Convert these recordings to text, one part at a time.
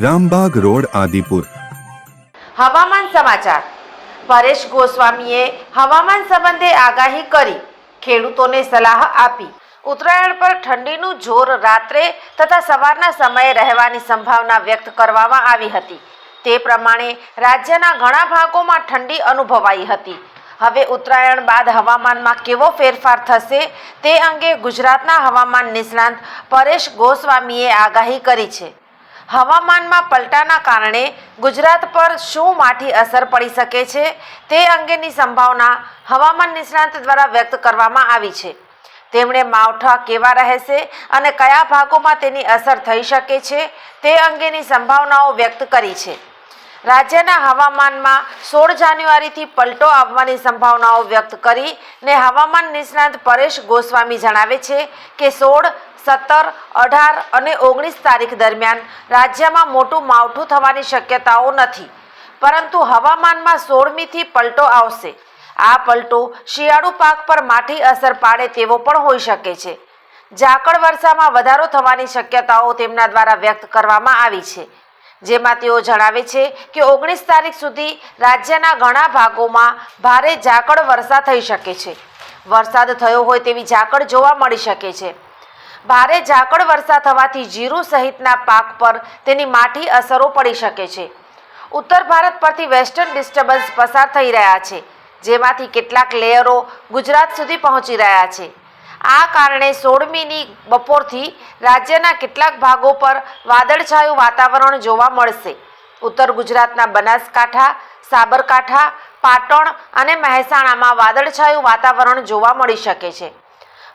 Rambagh road, Adipur. હવામાન સમાચાર. પરેશ ગોસ્વામીએ હવામાન સંબંધે આગાહી કરી. ખેડૂતોને સલાહ આપી. ઉત્તરાયણ પર ઠંડીનું જોર રાત્રે તથા સવારના સમયે રહેવાની સંભાવના વ્યક્ત કરવામાં આવી હતી. તે પ્રમાણે રાજ્યના ઘણા ભાગોમાં ઠંડી અનુભવાઈ હતી. હવે ઉત્તરાયણ બાદ હવામાનમાં કેવો ફેરફાર થશે તે અંગે ગુજરાતના હવામાન નિષ્ણાંત પરેશ ગોસ્વામીએ આગાહી કરી છે. હવામાનમાં પલટાના કારણે ગુજરાત પર શું માઠી અસર પડી શકે છે તે અંગેની સંભાવના હવામાન નિષ્ણાંત દ્વારા વ્યક્ત કરવામાં આવી છે. તેમણે માવઠા કેવા રહેશે અને કયા ભાગોમાં તેની અસર થઈ શકે છે તે અંગેની સંભાવનાઓ વ્યક્ત કરી છે. રાજ્યના હવામાનમાં સોળ જાન્યુઆરીથી પલટો આવવાની સંભાવનાઓ વ્યક્ત કરી ને હવામાન નિષ્ણાંત પરેશ ગોસ્વામી જણાવે છે કે સોળ, સત્તર, અઢાર અને ઓગણીસ તારીખ દરમિયાન રાજ્યમાં મોટું માવઠું થવાની શક્યતાઓ નથી. પરંતુ હવામાનમાં સોળમીથી પલટો આવશે. આ પલટો શિયાળુ પાક પર માઠી અસર પાડે તેવો પણ હોઈ શકે છે. ઝાકળ વર્ષામાં વધારો થવાની શક્યતાઓ તેમના દ્વારા વ્યક્ત કરવામાં આવી છે. જેમાં તેઓ જણાવે છે કે ઓગણીસ તારીખ સુધી રાજ્યના ઘણા ભાગોમાં ભારે ઝાકળ વરસાદ થઈ શકે છે. વરસાદ થયો હોય તેવી ઝાકળ જોવા મળી શકે છે. ભારે ઝાકળ વરસાદ થવાથી જીરું સહિતના પાક પર તેની માઠી અસરો પડી શકે છે. ઉત્તર ભારત પરથી વેસ્ટર્ન ડિસ્ટર્બન્સ પસાર થઈ રહ્યા છે, જેમાંથી કેટલાક લેયરો ગુજરાત સુધી પહોંચી રહ્યા છે. આ કારણે સોળમીની બપોરથી રાજ્યના કેટલાક ભાગો પર વાદળછાયું વાતાવરણ જોવા મળશે. ઉત્તર ગુજરાતના બનાસકાંઠા, સાબરકાંઠા, પાટણ અને મહેસાણામાં વાદળછાયું વાતાવરણ જોવા મળી શકે છે.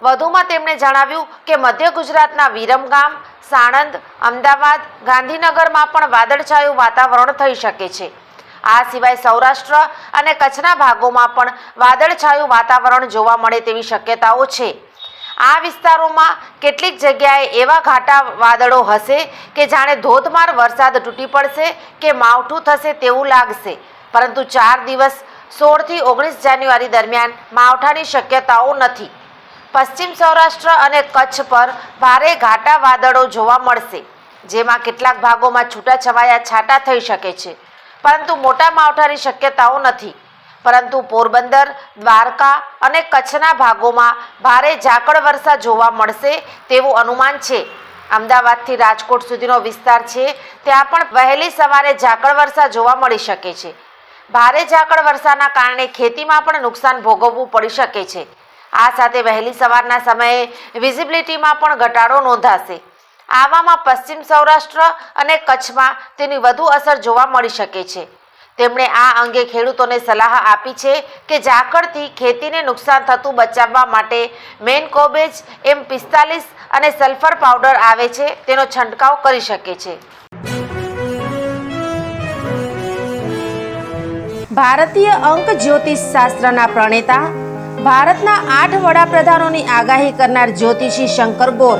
વધુમાં તેમણે જણાવ્યું કે મધ્ય ગુજરાતના વિરમગામ, સાણંદ, અમદાવાદ, ગાંધીનગરમાં પણ વાદળછાયું વાતાવરણ થઈ શકે છે. આ સિવાય સૌરાષ્ટ્ર અને કચ્છના ભાગોમાં પણ વાદળછાયું વાતાવરણ જોવા મળે તેવી શક્યતાઓ છે. આ વિસ્તારોમાં કેટલીક જગ્યાએ એવા ઘાટા વાદળો હશે કે જાણે ધોધમાર વરસાદ તૂટી પડશે કે માવઠું થશે તેવું લાગશે. પરંતુ ચાર દિવસ સોળથી ઓગણીસ જાન્યુઆરી દરમિયાન માવઠાની શક્યતાઓ નથી. પશ્ચિમ સૌરાષ્ટ્ર અને કચ્છ પર ભારે ઘાટા વાદળો જોવા મળશે, જેમાં કેટલાક ભાગોમાં છૂટાછવાયા છાંટા થઈ શકે છે. પરંતુ મોટા માવઠાની શક્યતાઓ નથી. પરંતુ પોરબંદર, દ્વારકા અને કચ્છના ભાગોમાં ભારે ઝાકળ વર્ષા જોવા મળશે તેવું અનુમાન છે. અમદાવાદથી રાજકોટ સુધીનો વિસ્તાર છે, ત્યાં પણ વહેલી સવારે ઝાકળ વર્ષા જોવા મળી શકે છે. ભારે ઝાકળ વર્ષાના કારણે ખેતીમાં પણ નુકસાન ભોગવવું પડી શકે છે. આ સાથે વહેલી સવારના સમયે વિઝિબિલિટીમાં પણ ઘટાડો નોંધાશે. આવામાં પશ્ચિમ સૌરાષ્ટ્ર અને કચ્છમાં તેની વધુ અસર જોવા મળી શકે છે. તેમણે આ અંગે ખેડૂતોને સલાહ આપી છે કે ઝાકળથી ખેતીને નુકસાન થતું બચાવવા માટે મેન કોબેજ, એમ પિસ્તાલીસ અને સલ્ફર પાવડર આવે છે. તેનો છંટકાવ કરી શકે છે. ભારતીય અંક જ્યોતિષ શાસ્ત્રના પ્રણેતા, ભારતના આઠ વડાપ્રધાનોની આગાહી કરનાર જ્યોતિષી શંકર ગોર